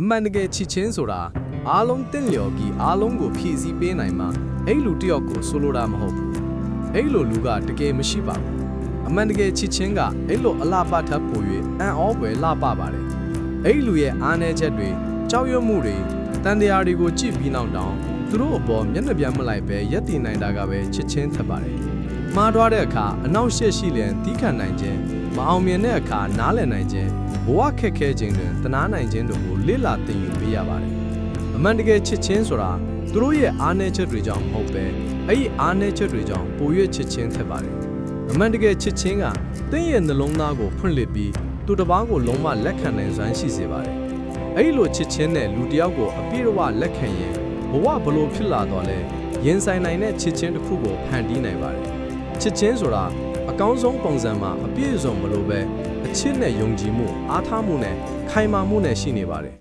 အမှန်တကယ်ချစ်ချင်းဆိုတာအားလုံးတင့်လျော်ပြီးအားလုံးကိုဖြည့်ဆည်းပေးနိုင်မှအဲ့လူတစ်ယောက်ကိုဆိုလိုတာမဟုတ်ဘူးအဲ့လိုလူကတကယ်မရှိပါဘူးအမှန်တကယ်ချစ်ချင်းကအဲ့လိုအလားပါထပ်ပို၍အံ့ဩပွဲလှပပါတယ်အဲ့လူရဲ့အားနည်းချက်တွေကြောက်ရွံ့မှုတွေတန်တရားတွေကိုကြည့်ပြီးနောက်တောင်သူတို့အပေါ်မျက်နှာပြန်မလိုက်ပဲရက်တည်နိုင်တာကပဲချစ်ချင်းထပ်ပါတယ်မှားသွားတဲ့အခါအနောက်ရှက်ရှိလျင်တီးခံနိုင်ခြင်းမအောင်မြင်တဲ့အခါနားလည်နိုင်ခြင်း ဘဝခက်ခဲခြင်းတွင်တနာနိုင်ခြင်းတို့ကိုလေ့လာသင်ယူပေးရပါတယ်အမှန်တကယ်ချစ်ချင်းဆိုတာသူတို့ရဲ့အားနည်းချက်တွေကြောင့်မဟုတ်ပဲအဲ့ဒီအားနည်းချက်တွေကြောင့်ပို၍ချစ်ချင်းထက်ပါတယ်အမှန်တကယ်ချစ်ချင်းကသင်ရဲ့နှလုံးသားကိုဖွင့်လှစ်ပြီးသူတစ်ပါးကိုလုံးဝလက်ခံနိုင်စွမ်းရှိစေပါတယ်အဲ့ဒီလိုချစ်ချင်းတဲ့လူတစ်ယောက်ကိုအပြည့်အဝလက်ခံရင်ဘဝဘလို့ဖြစ်လာတော့လဲရင်ဆိုင်နိုင်တဲ့ချစ်ချင်းတစ်ခုကိုဖန်တီးနိုင်ပါတယ်ချစ်ချင်းဆိုတာ အကောင်းဆုံးပုံစံမှာအပြည့်အစုံမလို့ပဲအချစ်နဲ့ယုံကြည်မှုအားထားမှုနဲ့ခိုင်မာမှုနဲ့ရှိနေပါတယ်